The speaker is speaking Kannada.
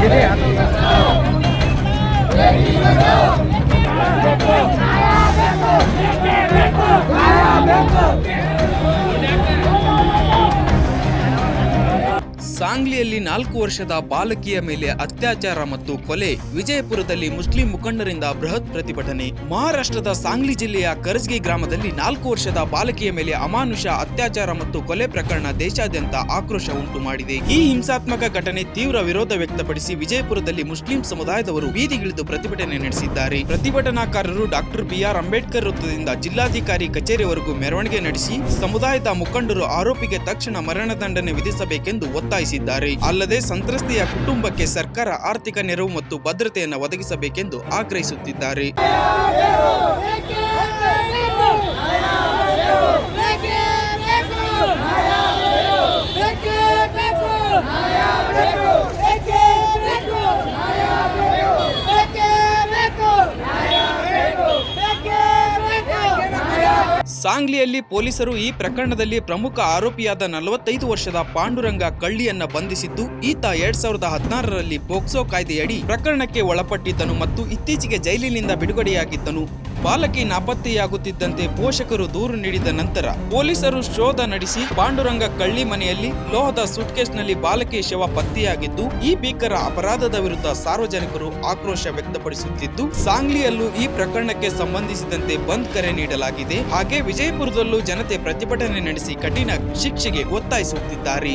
Get in. ಸಾಂಗ್ಲಿಯಲ್ಲಿ ನಾಲ್ಕು ವರ್ಷದ ಬಾಲಕಿಯ ಮೇಲೆ ಅತ್ಯಾಚಾರ ಮತ್ತು ಕೊಲೆ. ವಿಜಯಪುರದಲ್ಲಿ ಮುಸ್ಲಿಂ ಮುಖಂಡರಿಂದ ಬೃಹತ್ ಪ್ರತಿಭಟನೆ. ಮಹಾರಾಷ್ಟ್ರದ ಸಾಂಗ್ಲಿ ಜಿಲ್ಲೆಯ ಕರ್ಜ್ಗಿ ಗ್ರಾಮದಲ್ಲಿ ನಾಲ್ಕು ವರ್ಷದ ಬಾಲಕಿಯ ಮೇಲೆ ಅಮಾನುಷ ಅತ್ಯಾಚಾರ ಮತ್ತು ಕೊಲೆ ಪ್ರಕರಣ ದೇಶಾದ್ಯಂತ ಆಕ್ರೋಶ ಉಂಟು ಮಾಡಿದೆ. ಈ ಹಿಂಸಾತ್ಮಕ ಘಟನೆ ತೀವ್ರ ವಿರೋಧ ವ್ಯಕ್ತಪಡಿಸಿ ವಿಜಯಪುರದಲ್ಲಿ ಮುಸ್ಲಿಂ ಸಮುದಾಯದವರು ಬೀದಿಗಿಳಿದು ಪ್ರತಿಭಟನೆ ನಡೆಸಿದ್ದಾರೆ. ಪ್ರತಿಭಟನಾಕಾರರು ಡಾಕ್ಟರ್ ಬಿಆರ್ ಅಂಬೇಡ್ಕರ್ ವೃತ್ತದಿಂದ ಜಿಲ್ಲಾಧಿಕಾರಿ ಕಚೇರಿವರೆಗೂ ಮೆರವಣಿಗೆ ನಡೆಸಿ, ಸಮುದಾಯದ ಮುಖಂಡರು ಆರೋಪಿಗೆ ತಕ್ಷಣ ಮರಣದಂಡನೆ ವಿಧಿಸಬೇಕೆಂದು ಒತ್ತಾಯಿಸಿದ್ದಾರೆ ಅಲ್ಲದೆ ಸಂತ್ರಸ್ತೆಯ ಕುಟುಂಬಕ್ಕೆ ಸರ್ಕಾರ ಆರ್ಥಿಕ ನೆರವು ಮತ್ತು ಭದ್ರತೆಯನ್ನು ಒದಗಿಸಬೇಕೆಂದು ಆಗ್ರಹಿಸುತ್ತಿದ್ದಾರೆ. ಸಾಂಗ್ಲಿಯಲ್ಲಿ ಪೊಲೀಸರು ಈ ಪ್ರಕರಣದಲ್ಲಿ ಪ್ರಮುಖ ಆರೋಪಿಯಾದ ನಲವತ್ತೈದು ವರ್ಷದ ಪಾಂಡುರಂಗ ಕಳ್ಳಿಯನ್ನ ಬಂಧಿಸಿದ್ದು, ಈತ ಎರಡ್ ಸಾವಿರದ ಹದಿನಾರರಲ್ಲಿ ಪೋಕ್ಸೋ ಕಾಯ್ದೆಯಡಿ ಪ್ರಕರಣಕ್ಕೆ ಒಳಪಟ್ಟಿದ್ದನು ಮತ್ತು ಇತ್ತೀಚೆಗೆ ಜೈಲಿನಿಂದ ಬಿಡುಗಡೆಯಾಗಿದ್ದನು. ಬಾಲಕಿ ನಾಪತ್ತೆಯಾಗುತ್ತಿದ್ದಂತೆ ಪೋಷಕರು ದೂರು ನೀಡಿದ ನಂತರ ಪೊಲೀಸರು ಶೋಧ ನಡೆಸಿ ಪಾಂಡುರಂಗ ಕಳ್ಳಿ ಮನೆಯಲ್ಲಿ ಲೋಹದ ಸುಟ್ಕೇಸ್ನಲ್ಲಿ ಬಾಲಕಿ ಶವ ಪತ್ತೆಯಾಗಿದ್ದು, ಈ ಭೀಕರ ಅಪರಾಧದ ವಿರುದ್ಧ ಸಾರ್ವಜನಿಕರು ಆಕ್ರೋಶ ವ್ಯಕ್ತಪಡಿಸುತ್ತಿದ್ದು, ಸಾಂಗ್ಲಿಯಲ್ಲೂ ಈ ಪ್ರಕರಣಕ್ಕೆ ಸಂಬಂಧಿಸಿದಂತೆ ಬಂದ್ ಕರೆ ನೀಡಲಾಗಿದೆ. ಹಾಗೆ ವಿಜಯಪುರದಲ್ಲೂ ಜನತೆ ಪ್ರತಿಭಟನೆ ನಡೆಸಿ ಕಠಿಣ ಶಿಕ್ಷೆಗೆ ಒತ್ತಾಯಿಸುತ್ತಿದ್ದಾರೆ.